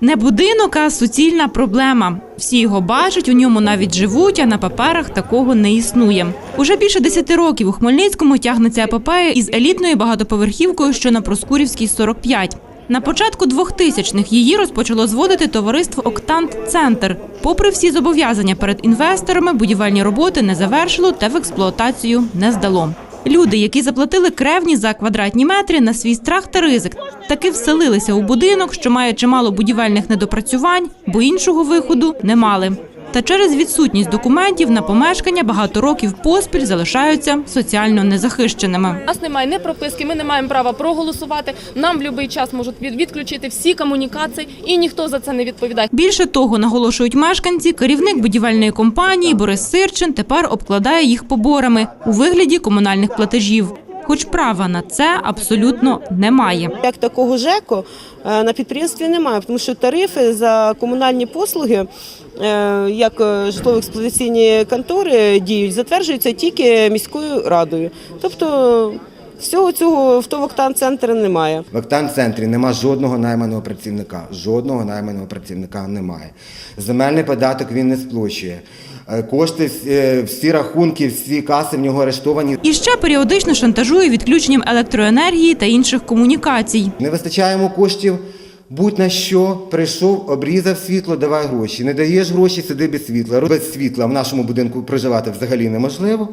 Не будинок, а суцільна проблема. Всі його бачать, у ньому навіть живуть, а на паперах такого не існує. Уже більше 10 років у Хмельницькому тягнеться епопея із елітною багатоповерхівкою, що на Проскурівській 45. На початку 2000-х її розпочало зводити товариство Октант Центр. Попри всі зобов'язання перед інвесторами, будівельні роботи не завершило та в експлуатацію не здало. Люди, які заплатили кревні за квадратні метри на свій страх та ризик, таки вселилися у будинок, що має чимало будівельних недопрацювань, бо іншого виходу не мали. Та через відсутність документів на помешкання багато років поспіль залишаються соціально незахищеними. У нас немає ні прописки, ми не маємо права проголосувати. Нам в будь-який час можуть від- відключити всі комунікації, і ніхто за це не відповідає. Більше того, наголошують мешканці, керівник будівельної компанії Борис Сирчин тепер обкладає їх поборами у вигляді комунальних платежів. Хоч права на це абсолютно немає. Як такого ЖЕКу е, на підприємстві немає, тому що тарифи за комунальні послуги, е, як е, житлово-експлуатаційні контори діють, затверджуються тільки міською радою. Тобто всього цього в ТОВОКТАН центрі немає. В Актан-центрі нема жодного найманого працівника. Жодного найманого працівника немає. Земельний податок він не сплачує. Е, Кошти, е, всі рахунки, всі каси в нього арештовані. І ще періодично шантажує відключенням електроенергії та інших комунікацій. Не вистачає йому коштів. Будь на що прийшов, обрізав світло, давай гроші. Не даєш гроші, сиди без світла. Без світла в нашому будинку проживати взагалі неможливо.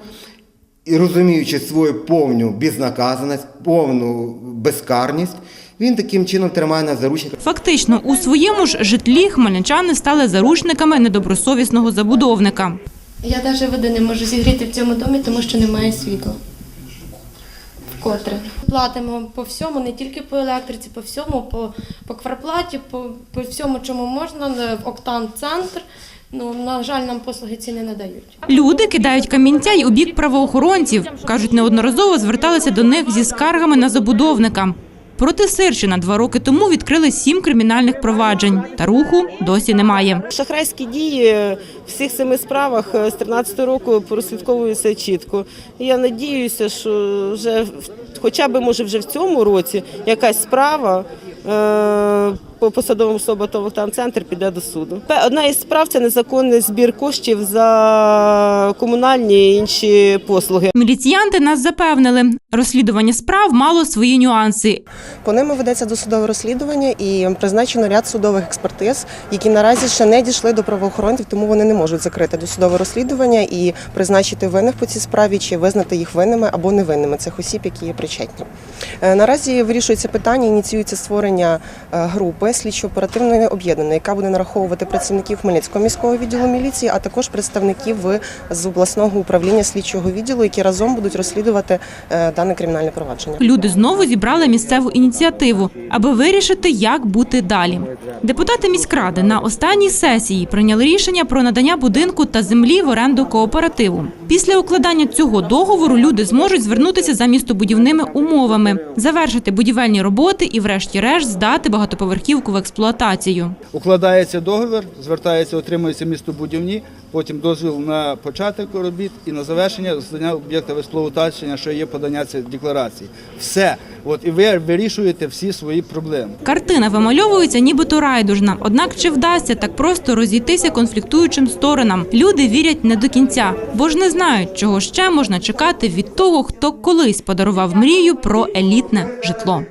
І розуміючи свою повну безнаказаність, повну безкарність, він таким чином тримає нас заручників. Фактично, у своєму ж житлі хмельничани стали заручниками недобросовісного забудовника. Я навіть води не можу зігріти в цьому домі, тому що немає світла. Вкотре. Платимо по всьому, не тільки по електриці, по всьому, по, по кварплаті, по, по всьому, чому можна, в Октан-центр. Ну, на жаль, нам послуги ці не надають. Люди кидають камінця й у бік правоохоронців. Кажуть, неодноразово зверталися до них зі скаргами на забудовника. Проти Сирчина два роки тому відкрили сім кримінальних проваджень. Та руху досі немає. Шахрайські дії в всіх семи справах е, з 13 року прослідковуються чітко. Я надіюся, що вже хоча б може вже в цьому році якась справа. е, По посадовим особам там центр піде до суду. Одна із справ це незаконний збір коштів за комунальні і інші послуги. Міліціянти нас запевнили, розслідування справ мало свої нюанси. По ними ведеться досудове розслідування і призначено ряд судових експертиз, які наразі ще не дійшли до правоохоронців, тому вони не можуть закрити досудове розслідування і призначити винних по цій справі чи визнати їх винними або невинними цих осіб, які є причетні. Е, Наразі вирішується питання, ініціюється створення е, групи слідчо-оперативної об'єднаної, яка буде нараховувати працівників Хмельницького міського відділу міліції, а також представників з обласного управління слідчого відділу, які разом будуть розслідувати е, дане кримінальне провадження. Люди знову зібрали місцеву ініціативу, аби вирішити, як бути далі. Депутати міськради на останній сесії прийняли рішення про надання будинку та землі в оренду кооперативу. Після укладання цього договору люди зможуть звернутися за містобудівними умовами, завершити будівельні роботи і, врешті-решт, здати багатоповерхівку в експлуатацію. Укладається договір, звертається, отримується містобудівні, потім дозвіл на початок робіт і на завершення здання об'єкта в що є подання цієї декларації. Все. От і ви вирішуєте всі свої проблеми. Картина вимальовується нібито райдужна. Однак чи вдасться так просто розійтися конфліктуючим сторонам? Люди вірять не до кінця, бо ж не знають, чого ще можна чекати від того, хто колись подарував мрію про елітне житло.